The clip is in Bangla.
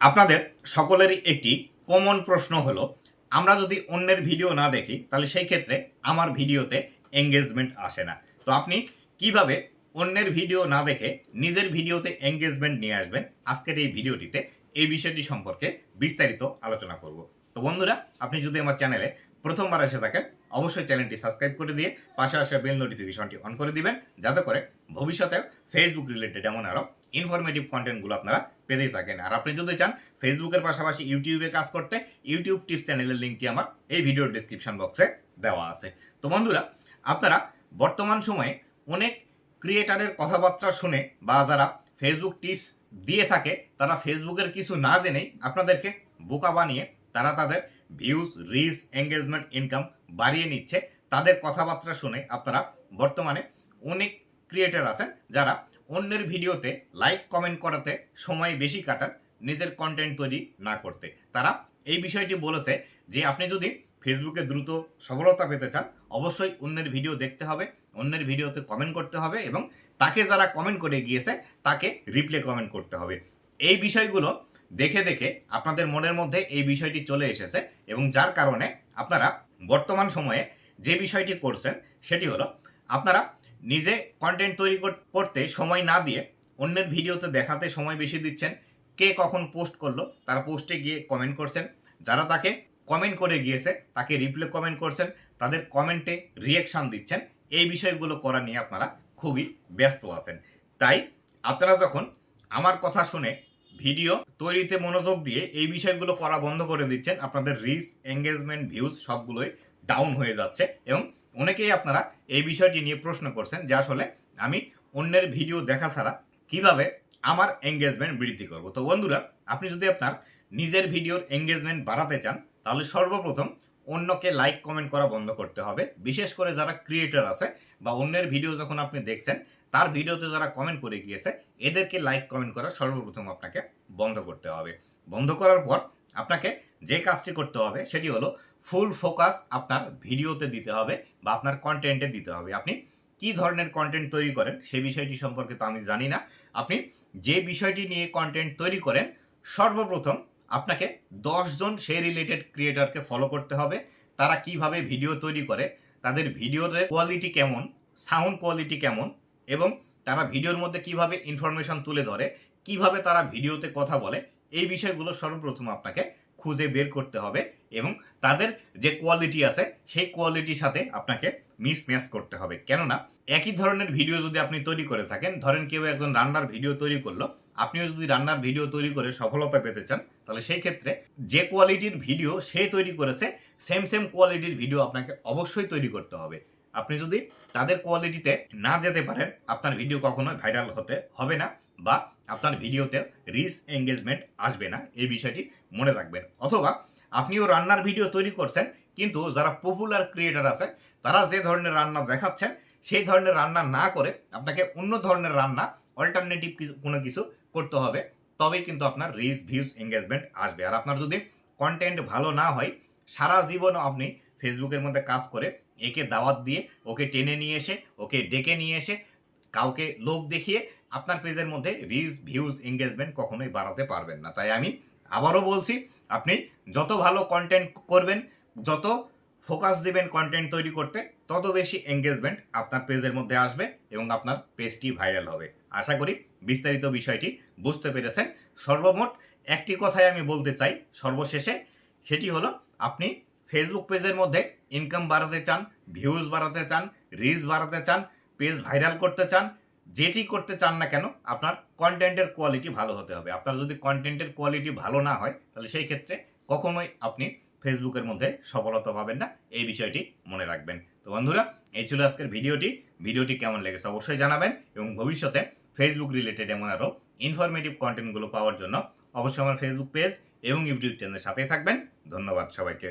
আপনাদের সকলেরই একটি কমন প্রশ্ন হলো, আমরা যদি অন্যের ভিডিও না দেখি, তাহলে সেই ক্ষেত্রে আমার ভিডিওতে এঙ্গেজমেন্ট আসে না। তো আপনি কীভাবে অন্যের ভিডিও না দেখে নিজের ভিডিওতে এঙ্গেজমেন্ট নিয়ে আসবেন? আজকের এই ভিডিওটিতে এই বিষয়টি সম্পর্কে বিস্তারিত আলোচনা করব। তো বন্ধুরা, আপনি যদি আমার চ্যানেলে প্রথমবার এসে থাকেন, অবশ্যই চ্যানেলটি সাবস্ক্রাইব করে দিয়ে পাশে আসা বেল নোটিফিকেশনটি অন করে দিবেন, যাতে করে ভবিষ্যতেও ফেসবুক রিলেটেড এমন আরও ইনফরমেটিভ কন্টেন্টগুলো আপনারা পেতেই থাকেন। আর আপনি যদি চান ফেসবুকের পাশাপাশি ইউটিউবে কাজ করতে ইউটিউব টিপস চ্যানেলের লিঙ্কটি আমার এই ভিডিওর ডিসক্রিপশন বক্সে দেওয়া আছে। তো বন্ধুরা, আপনারা বর্তমান সময়ে অনেক ক্রিয়েটারের কথাবার্তা শুনে বা যারা ফেসবুক টিপস দিয়ে থাকে, তারা ফেসবুকের কিছু না জেনেই আপনাদেরকে বোকা বানিয়ে তারা তাদের ভিউজ রিচ এঙ্গেজমেন্ট ইনকাম বাড়িয়ে নিচ্ছে। তাদের কথাবার্তা শুনে আপনারা বর্তমানে অনেক ক্রিয়েটার আছেন যারা অন্যের ভিডিওতে লাইক কমেন্ট করাতে সময় বেশি কাটান, নিজের কন্টেন্ট তৈরি না করতে। তারা এই বিষয়টি বলেছে যে, আপনি যদি ফেসবুকে দ্রুত সফলতা পেতে চান, অবশ্যই অন্যের ভিডিও দেখতে হবে, অন্যের ভিডিওতে কমেন্ট করতে হবে এবং তাকে যারা কমেন্ট করে গিয়েছে, তাকে রিপ্লে কমেন্ট করতে হবে। এই বিষয়গুলো দেখে দেখে আপনাদের মনের মধ্যে এই বিষয়টি চলে এসেছে এবং যার কারণে আপনারা বর্তমান সময়ে যে বিষয়টি করছেন, সেটি হলো আপনারা নিজে কন্টেন্ট তৈরি কর- করতে সময় না দিয়ে অন্যের ভিডিওতে দেখাতে সময় বেশি দিচ্ছেন। কে কখন পোস্ট করল, তার পোস্টে গিয়ে কমেন্ট করছেন। যারা তাকে কমেন্ট করে গিয়েছে, তাকে রিপ্লে কমেন্ট করছেন, তাদের কমেন্টে রিয়েকশন দিচ্ছেন। এই বিষয়গুলো করা নিয়ে আপনারা খুবই ব্যস্ত আছেন। তাই আপনারা যখন আমার কথা শুনে ভিডিও তৈরিতে মনোযোগ দিয়ে এই বিষয়গুলো করা বন্ধ করে দিচ্ছেন, আপনাদের রিচ এঙ্গেজমেন্ট ভিউজ সবগুলোই ডাউন হয়ে যাচ্ছে এবং অনেকেই আপনারা এই বিষয়টি নিয়ে প্রশ্ন করছেন যে আসলে আমি অন্যের ভিডিও দেখা ছাড়া কীভাবে আমার এঙ্গেজমেন্ট বৃদ্ধি করব? তো বন্ধুরা, আপনি যদি আপনার নিজের ভিডিওর এঙ্গেজমেন্ট বাড়াতে চান, তাহলে সর্বপ্রথম অন্যকে লাইক কমেন্ট করা বন্ধ করতে হবে। বিশেষ করে যারা ক্রিয়েটার আছে বা অন্যের ভিডিও যখন আপনি দেখছেন, তার ভিডিওতে যারা কমেন্ট করে গিয়েছে, এদেরকে লাইক কমেন্ট করা সর্বপ্রথম আপনাকে বন্ধ করতে হবে। বন্ধ করার পর আপনাকে যে কাজটি করতে হবে সেটি হলো ফুল ফোকাস আপনার ভিডিওতে দিতে হবে বা আপনার কন্টেন্টে দিতে হবে। আপনি কি ধরনের কন্টেন্ট তৈরি করেন সেই বিষয়টি সম্পর্কে তো আমি জানি না। আপনি যে বিষয়টি নিয়ে কন্টেন্ট তৈরি করেন, সর্বপ্রথম আপনাকে জন সেই রিলেটেড ক্রিয়েটরকে ফলো করতে হবে। তারা কীভাবে ভিডিও তৈরি করে, তাদের ভিডিওর কোয়ালিটি কেমন সাউন্ড কোয়ালিটি কেমন এবং তারা ভিডিওর মধ্যে কীভাবে ইনফরমেশন তুলে ধরে, কীভাবে তারা ভিডিওতে কথা বলে, এই বিষয়গুলো সর্বপ্রথম আপনাকে খুঁজে বের করতে হবে এবং তাদের যে কোয়ালিটি আছে, সেই কোয়ালিটির সাথে আপনাকে মিস ম্যাচ করতে হবে। কেননা, একই ধরনের ভিডিও যদি আপনি তৈরি করে থাকেন, ধরেন কেউ একজন রান্নার ভিডিও তৈরি করল, আপনিও যদি রান্নার ভিডিও তৈরি করে সফলতা পেতে চান, তাহলে সেই ক্ষেত্রে যে কোয়ালিটির ভিডিও সে তৈরি করেছে সেম সেম কোয়ালিটির ভিডিও আপনাকে অবশ্যই তৈরি করতে হবে। আপনি যদি তাদের কোয়ালিটিতে না যেতে পারেন, আপনার ভিডিও কখনোই ভাইরাল হতে হবে না। বা আপনার ভিডিওতে রিচ এঙ্গেজমেন্ট আসবে না, এই বিষয়টি মনে রাখবেন। অথবা আপনিও রান্নার ভিডিও তৈরি করছেন, কিন্তু যারা পপুলার ক্রিয়েটার আছে, তারা যে ধরনের রান্না দেখাচ্ছেন, সেই ধরনের রান্না না করে আপনাকে অন্য ধরনের রান্না অল্টারনেটিভ কোনো কিছু করতে হবে, তবেই কিন্তু আপনার রিচ ভিউজ এঙ্গেজমেন্ট আসবে। আর আপনার যদি কন্টেন্ট ভালো না হয়, সারা জীবনও আপনি ফেসবুকের মধ্যে কাজ করে, একে দাওয়াত দিয়ে, ওকে টেনে নিয়ে এসে, ওকে ডেকে নিয়ে এসে কাউকে লোক দেখিয়ে আপনার পেজের মধ্যে রিচ, ভিউজ এঙ্গেজমেন্ট কখনোই বাড়াতে পারবেন না। তাই আমি আবারও বলছি, আপনি যত ভালো কন্টেন্ট করবেন, যত ফোকাস দিবেন কন্টেন্ট তৈরি করতে, তত বেশি এঙ্গেজমেন্ট আপনার পেজের মধ্যে আসবে এবং আপনার পেজটি ভাইরাল হবে। আশা করি বিস্তারিত বিষয়টি বুঝতে পেরেছেন। সর্বমোট একটি কথাই আমি বলতে চাই, সর্বশেষে সেটি হলো, আপনি ফেসবুক পেজের মধ্যে ইনকাম বাড়াতে চান ভিউজ বাড়াতে চান রিচ বাড়াতে চান পেজ ভাইরাল করতে চান, যেটি করতে চান না কেন, আপনার কন্টেন্টের কোয়ালিটি ভালো হতে হবে। আপনার যদি কন্টেন্টের কোয়ালিটি ভালো না হয়, তাহলে সেই ক্ষেত্রে কখনোই আপনি ফেসবুকের মধ্যে সফলতা পাবেন না। এই বিষয়টি মনে রাখবেন। তো বন্ধুরা, এই ছিল আজকের ভিডিওটি। ভিডিওটি কেমন লেগেছে অবশ্যই জানাবেন এবং ভবিষ্যতে ফেসবুক রিলেটেড এমন আরও ইনফরমেটিভ কন্টেন্টগুলো পাওয়ার জন্য অবশ্যই আমার ফেসবুক পেজ এবং ইউটিউব চ্যানেলের সাথেই থাকবেন। ধন্যবাদ সবাইকে।